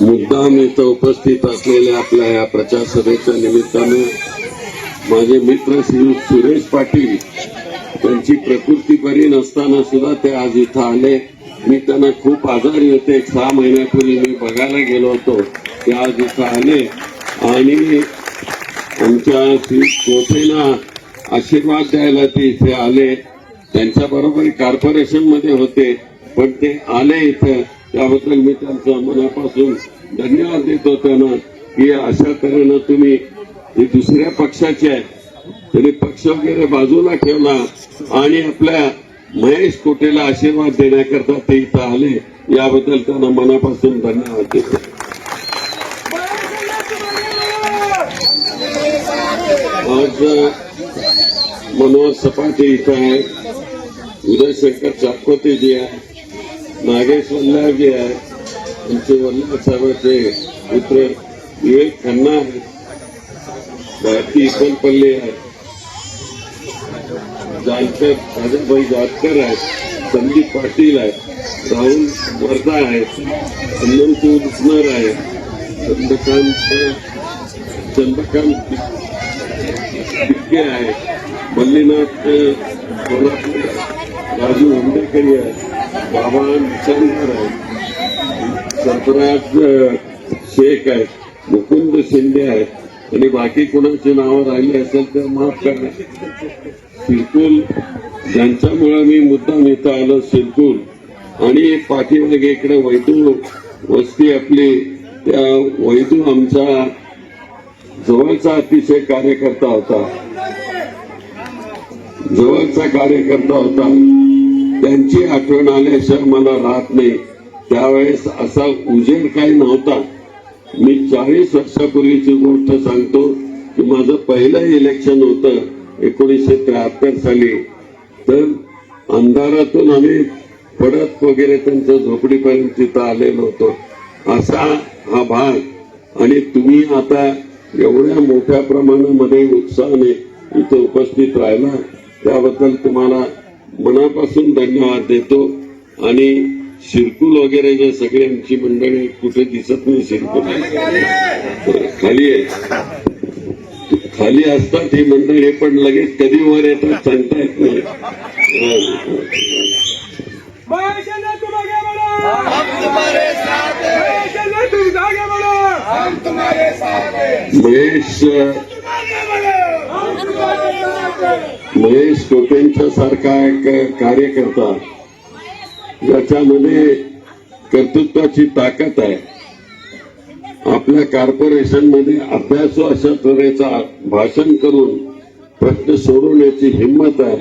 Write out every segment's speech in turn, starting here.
मुद्दाम इथं उपस्थित असलेल्या आपल्या या प्रचार सभेच्या निमित्तानं माझे मित्र श्री सुरेश पाटील त्यांची प्रकृती बरी नसताना सुद्धा ते आज इथं आले. मी त्यांना खूप आजारी होते. एक सहा महिन्यापूर्वी मी बघायला गेलो होतो. ते आज इथं आले. आणि आमच्या श्री कोठेना आशीर्वाद द्यायला ते इथे आले. त्यांच्या बरोबर मध्ये होते. पण ते आले इथं. त्याबद्दल मी त्यांचा मनापासून धन्यवाद देतो त्यांना की अशा तऱ्हेनं तुम्ही हे दुसऱ्या पक्षाचे आहे त्यांनी पक्ष वगैरे बाजूला ठेवला आणि आपल्या महेश कोटेला आशीर्वाद देण्याकरता ते इथं आले. याबद्दल त्यांना मनापासून धन्यवाद देतो. आज मनोहर सपाटे इथं आहे. उदयशंकर चाकोते जी आहे. नागेश वल्लाव जी आहे आमचे वल्लाव साहेबाचे पुत्र विवेक खन्ना आहे भारती इकलपल्ले आहे जानकर राजाभाई जानकर आहे संदीप पाटील आहे राहुल वर्धा आहे हनुमंतू उस्मर आहे चंद्रकांत चंद्रकांत पिक्के आहे मल्लीनाथ राजू हुंडेकरी आहे बाबा निचंदर आहे. सरफराज शेख आहे मुकुंद शिंदे आहे. आणि बाकी कोणाची नावं राहिली असेल तर माफ करा. सिरकुल ज्यांच्यामुळे मी मुद्दाम इथं आलो सिरकुल आणि एक पाठीमागे इकडे वैदू वस्ती आपली त्या वैदू आमचा जवळचा अतिशय कार्यकर्ता होता. जवळचा कार्यकर्ता होता. त्यांची आठवण आल्याशिवाय मला राहत नाही. त्यावेळेस असा उजेड काही नव्हता. मी चाळीस वर्षापूर्वीची गोष्ट सांगतो की माझं पहिलं इलेक्शन होतं एकोणीसशे त्र्याहत्तर साली. तर अंधारातून आम्ही पडत वगैरे त्यांच्या झोपडीपर्यंत तिथं आलेलो होतो. असा हा भाग. आणि तुम्ही आता एवढ्या मोठ्या प्रमाणामध्ये उत्साहाने इथे उपस्थित राहिला त्याबद्दल तुम्हाला मनापासून धन्यवाद देतो. आणि शिरकुल वगैरे जे सगळी आमची मंडळी कुठे दिसत नाही शिरकुल. खाली आहे. खाली असतात ही मंडळी पण लगेच कधी वर येतात सांगता येत नाही. महेश महेश टोपेंच्या सारखा एक कार्यकर्ता ज्याच्यामध्ये कर्तृत्वाची ताकद आहे. आपल्या कॉर्पोरेशनमध्ये अभ्यासू अशा तऱ्हेचा भाषण करून प्रश्न सोडवण्याची हिंमत आहे.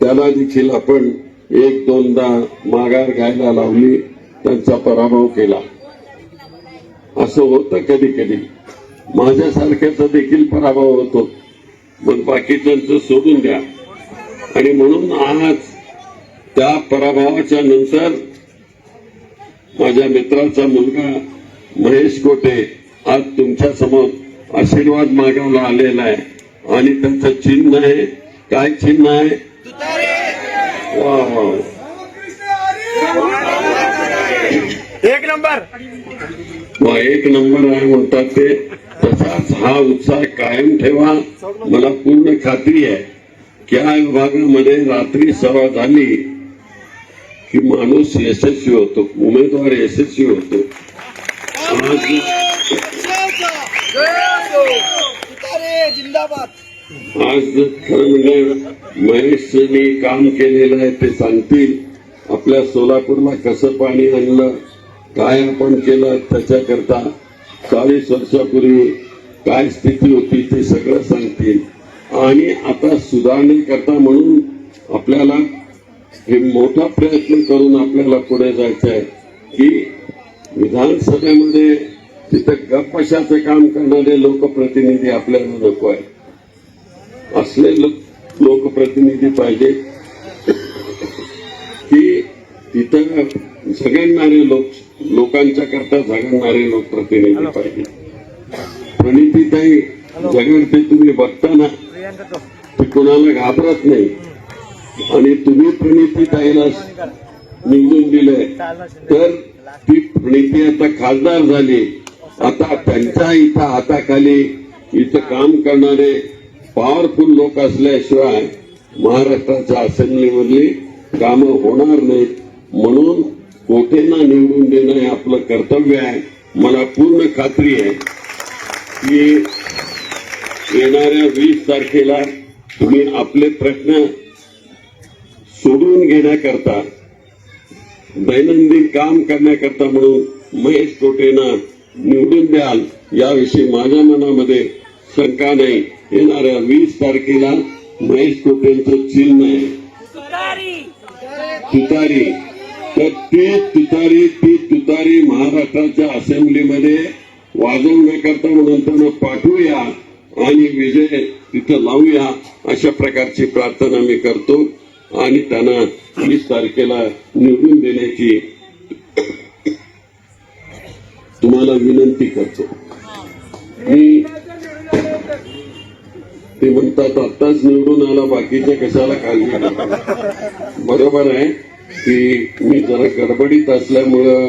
त्याला देखील आपण एक दोनदा माघार घ्यायला लावली त्यांचा पराभव केला. असं होतं कधी कधी. माझ्यासारख्याचा देखील पराभव होतो. मग बाकीच्यांचं सोडून द्या. आणि म्हणून आज त्या पराभवाच्या नंतर माझ्या मित्राचा मुलगा महेश कोटे आज तुमच्यासमोर आशीर्वाद मागवला आलेला आहे. आणि त्यांचं चिन्ह आहे. काय चिन्ह आहे? वा वा. एक नंबर. वा एक नंबर आहे म्हणतात ते. तसाच हा उत्साह कायम ठेवा. मला पूर्ण खात्री आहे की या विभागामध्ये रात्री सभा झाली की माणूस यशस्वी होतो उमेदवार यशस्वी होतो. आज खरं म्हणजे महेशनी काम केलेलं आहे ते सांगतील. आपल्या सोलापूरला कसं पाणी आणलं? काय आपण केलं त्याच्याकरता चाळीस वर्षापूर्वी काय स्थिती होती ते सगळं सांगतील. आणि आता सुधारणेकरता म्हणून आपल्याला हे मोठा प्रयत्न करून आपल्याला पुढे जायचं आहे की विधानसभेमध्ये तिथं गपशाचं काम करणारे लोकप्रतिनिधी आपल्याला नको आहे असले लोक लोकप्रतिनिधी पाहिजे की तिथं झगडणारे लोक लोकांच्या करता झगडणारे लोकप्रतिनिधी पाहिजे. प्रणितीताई झगडते तुम्ही बघताना ती. कोणाला घाबरत नाही. आणि तुम्ही प्रणितीताईला निवडून दिलंय. तर ती प्रणिती आता खासदार झाली. आता त्यांच्या इथं हाताखाली इथं काम करणारे पॉवरफुल लोक असल्याशिवाय महाराष्ट्राच्या असेंब्लीमधली कामं होणार नाहीत. म्हणून कोटेंना निवडून देणं हे आपलं कर्तव्य आहे. मला पूर्ण खात्री आहे की येणाऱ्या वीस तारखेला तुम्ही आपले प्रश्न सोडून घेण्याकरता दैनंदिन काम करण्याकरता म्हणून महेश कोटेंना निवडून द्याल याविषयी माझ्या मनामध्ये शंका नाही. येणाऱ्या वीस तारखेला महेश कोटेंचं चिन्ह आहे. तुतारी. हो, तर ती तुतारी ती तुतारी महाराष्ट्राच्या असेंब्लीमध्ये वाजवण्याकरता नंतर पाठवूया आणि विजय तिथं लावूया अशा प्रकारची प्रार्थना मी करतो. आणि त्यांना वीस तारखेला निवडून देण्याची तुम्हाला विनंती करतो. मी ते म्हणतात आत्ताच निवडून आला बाकीच्या कशाला काळजी बरोबर आहे? की मी जरा गडबडीत असल्यामुळं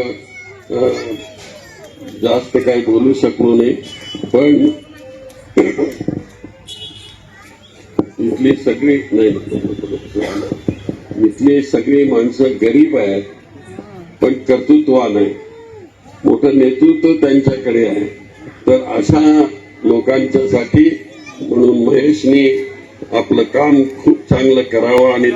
जास्त काही बोलू शकलो नाही. पण इथली सगळी नाही इथली सगळी माणसं गरीब आहेत पण कर्तृत्वान आहे मोठं नेतृत्व त्यांच्याकडे आहे. तर अशा लोकांच्यासाठी म्हणून महेशनी आपलं काम खूप चांगलं करावं आणि